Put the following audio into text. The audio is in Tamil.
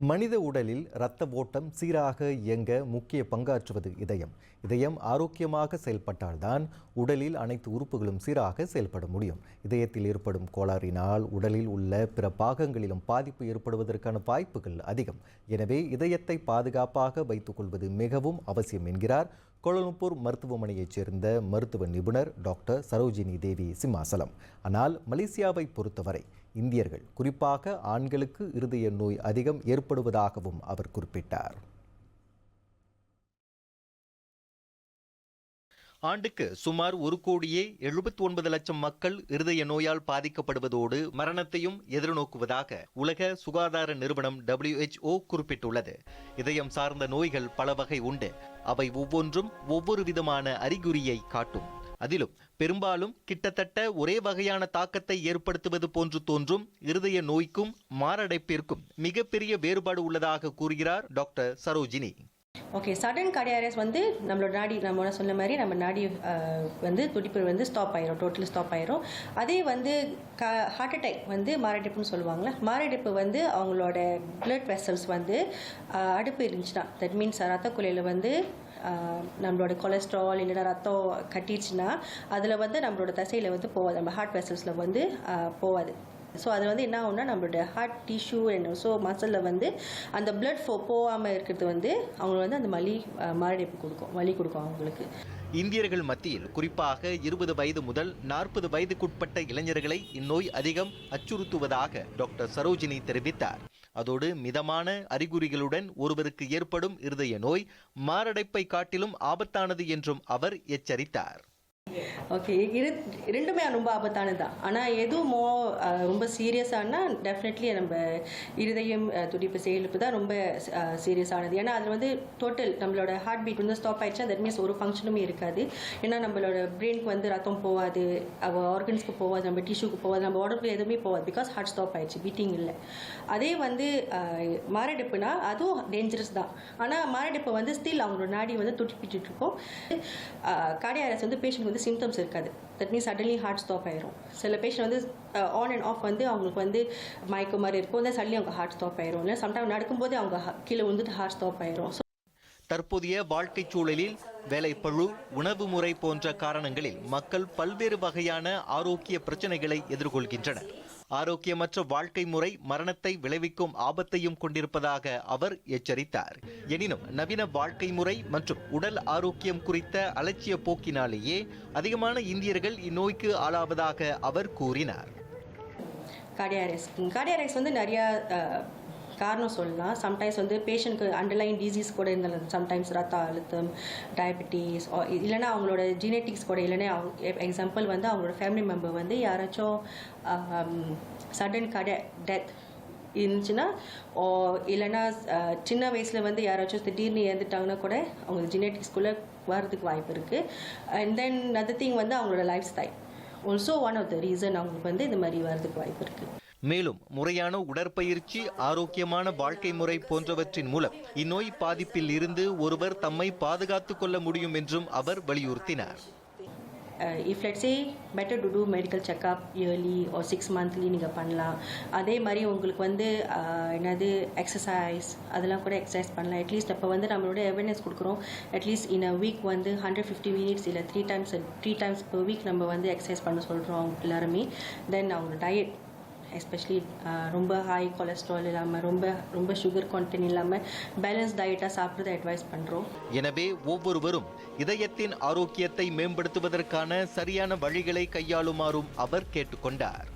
மனித உடலில் இரத்த ஓட்டம் சீராக இயங்க முக்கிய பங்காற்றுவது இதயம். இதயம் ஆரோக்கியமாக செயல்பட்டால்தான் உடலில் அனைத்து உறுப்புகளும் சீராக செயல்பட முடியும். இதயத்தில் ஏற்படும் கோளாறினால் உடலில் உள்ள பிற பாகங்களிலும் பாதிப்பு ஏற்படுவதற்கான வாய்ப்புகள் அதிகம். எனவே இதயத்தை பாதுகாப்பாக வைத்துக் கொள்வது மிகவும் அவசியம் என்கிறார் கோலம்பூர் மருத்துவமனையைச் சேர்ந்த மருத்துவ நிபுணர் டாக்டர் சரோஜினி தேவி சிம்மாசலம். ஆனால் மலேசியாவை பொறுத்தவரை இந்தியர்கள் குறிப்பாக ஆண்களுக்கு இருதய நோய் அதிகம் ஏற்படுவதாகவும் அவர் குறிப்பிட்டார். ஆண்டுக்கு சுமார் ஒரு கோடியே எழுபத்தி ஒன்பது லட்சம் மக்கள் இருதய நோயால் பாதிக்கப்படுவதோடு மரணத்தையும் எதிர்நோக்குவதாக உலக சுகாதார நிறுவனம் டபிள்யூஹெச்ஓ குறிப்பிட்டுள்ளது. இதயம் சார்ந்த நோய்கள் பல வகை உண்டு. அவை ஒவ்வொன்றும் ஒவ்வொரு விதமான அறிகுறியை காட்டும். அதிலும் பெரும்பாலும் கிட்டத்தட்ட ஒரே வகையான தாக்கத்தை ஏற்படுத்துவது போன்று தோன்றும் இருதய நோய்க்கும் மாரடைப்பிற்கும் மிகப்பெரிய வேறுபாடு உள்ளதாக கூறுகிறார் டாக்டர் சரோஜினி. ஓகே சடன் கடையாரஸ் வந்து நம்மளோட நாடி நம்ம சொன்ன மாதிரி நம்ம நாடி வந்து துடிப்பு வந்து ஸ்டாப் ஆயிரும் டோட்டலி ஸ்டாப் ஆயிரும். அதே வந்து க ஹார்ட் அட்டாக் வந்து மாரடைப்புன்னு சொல்லுவாங்களே மாரடைப்பு வந்து அவங்களோட பிளட் வெசல்ஸ் வந்து அடுப்பு இருந்துச்சுன்னா தட் மீன்ஸ் ரத்த குலையில் வந்து நம்மளோட கொலஸ்ட்ரால் இல்லைன்னா ரத்தம் கட்டிடுச்சுன்னா அதில் வந்து நம்மளோட தசையில் வந்து போகாது நம்ம ஹார்ட் வெசல்ஸில் வந்து போகாது ஸோ அது வந்து என்ன ஆகும்னா நம்மளோட ஹார்ட் டிஷ்யூ என்ன ஸோ மசிலில் வந்து அந்த பிளட் ஃபோ போகாமல் இருக்கிறது வந்து அவங்களுக்கு வந்து அந்த மலி மாரடைப்பு கொடுக்கும். வலி கொடுக்கும் அவங்களுக்கு. இந்தியர்கள் மத்தியில் குறிப்பாக இருபது வயது முதல் நாற்பது வயதுக்குட்பட்ட இளைஞர்களை இந்நோய் அதிகம் அச்சுறுத்துவதாக டாக்டர் சரோஜினி தெரிவித்தார். அதோடு மிதமான அறிகுறிகளுடன் ஒருவருக்கு ஏற்படும் இருதய நோய் மாரடைப்பை காட்டிலும் ஆபத்தானது என்றும் அவர் எச்சரித்தார். ஓகே இரு ரெண்டுமே ரொம்ப ஆபத்தானது? தான் ஆனால் எதுவும் மோ ரொம்ப சீரியஸானா டெஃபினெட்லி நம்ம இருதயம் துடிப்பு செயலுக்கு தான் ரொம்ப சீரியஸானது ஏன்னா அதில் வந்து டோட்டல் நம்மளோட ஹார்ட் பீட் வந்து ஸ்டாப் ஆயிடுச்சு. தட் மீன்ஸ் ஒரு ஃபங்க்ஷனுமே இருக்காது. ஏன்னா நம்மளோட பிரெயினுக்கு வந்து ரத்தம் போகாது அவ ஆர்கன்ஸ்க்கு போகாது நம்ம டிஷ்யூக்கு போகாது நம்ம உடம்புல எதுவுமே போகாது பிகாஸ் ஹார்ட் ஸ்டாப் ஆயிடுச்சு பீட்டிங் இல்லை. அதே வந்து மாரடைப்புனா அதுவும் டேஞ்சரஸ் தான். ஆனால் மாரடைப்பு வந்து ஸ்டில் அவங்களோட நாடி வந்து துடிப்பிட்டு இருக்கும். கார்டியாரஸ் வந்து பேஷண்ட் வந்து சிம்டம்ஸ் இருக்காது. That means suddenly heart stop ஆயிரும். சில பேஷண்ட் வந்து ஆன் அண்ட் ஆஃப் வந்து அவங்களுக்கு வந்து மயக்க மாதிரி இருக்கும். வந்து சடன்லி அவங்க ஹார்ட் ஸ்டாப் ஆயிரும். இல்லை சம்டைம் நடக்கும்போது அவங்க கீழே வந்துட்டு ஹார்ட் ஸ்டாப் ஆயிரும். தற்போதைய வாழ்க்கை சூழலில் வேலைப்பழு உணவு முறை போன்ற காரணங்களில் மக்கள் பல்வேறு வகையான ஆரோக்கிய பிரச்சனைகளை எதிர்கொள்கின்றனர். ஆரோக்கியமற்ற வாழ்க்கை முறை மரணத்தை விளைவிக்கும் ஆபத்தையும் கொண்டிருப்பதாக அவர் எச்சரித்தார். எனினும் நவீன வாழ்க்கை முறை மற்றும் உடல் ஆரோக்கியம் குறித்த அலட்சிய போக்கினாலேயே அதிகமான இந்தியர்கள் இந்நோய்க்கு ஆளாவதாக அவர் கூறினார். கார்டியாரிஸ் கார்டியாரிஸ் வந்து நிறையா காரணம் சொல்லலாம். சம்டைம்ஸ் வந்து பேஷண்ட்க்கு அண்டர்லைன் டிசீஸ் கூட இருந்தாலும் சம்டைம்ஸ் ரத்த அழுத்தம் டயபிட்டிஸ் இல்லைன்னா அவங்களோட ஜீனெட்டிக்ஸ் கூட இல்லைன்னா எக்ஸாம்பிள் வந்து அவங்களோட ஃபேமிலி மெம்பர் வந்து யாராச்சும் சடன் கடை டெத் இருந்துச்சுன்னா ஓ இல்லைன்னா சின்ன வயசில் வந்து யாராச்சும் திடீர்னு இறந்துட்டாங்கன்னா கூட அவங்க ஜெனட்டிக்ஸ்குள்ளே வரதுக்கு வாய்ப்பு இருக்குது அண்ட் தென் அதர் திங் வந்து அவங்களோட life style also one of the reason அவங்களுக்கு வந்து இந்த மாதிரி வர்றதுக்கு வாய்ப்பு இருக்குது மேலும் முறையான உடற்பயிற்சி ஆரோக்கியமான வாழ்க்கை முறை போன்றவற்றின் மூலம் இந்நோய் பாதிப்பில் இருந்து ஒருவர் தம்மை பாதுகாத்துக் கொள்ள முடியும் என்றும் அவர் வலியுறுத்தினார். If let say better to do medical checkup yearly or six monthly நீங்கள் பண்ணலாம். அதே மாதிரி உங்களுக்கு வந்து uh, என்னது எக்ஸசைஸ் அதெல்லாம் கூட எக்ஸசைஸ் பண்ணலாம். அட்லீஸ்ட் அப்போ வந்து நம்மளோட அவேர்னஸ் கொடுக்குறோம். At least in a week வந்து ஹண்ட்ரட் ஃபிஃப்டி மினிட்ஸ் இல்லை three times three times per week நம்ம வந்து எக்ஸசைஸ் பண்ண சொல்கிறோம் அவங்க எல்லாருமே. தென் அவங்க டயட் எஸ்பெஷலி uh, ரொம்ப ஹை கொலஸ்ட்ரால் இல்லாமல் ரொம்ப ரொம்ப சுகர் கான்டென்ட் இல்லாமல் பேலன்ஸ் டயட்டாக சாப்பிட்றத அட்வைஸ் பண்ணுறோம் எனவே ஒவ்வொருவரும் இதயத்தின் ஆரோக்கியத்தை மேம்படுத்துவதற்கான சரியான வழிகளை கையாளுமாறும் அவர் கேட்டுக்கொண்டார்.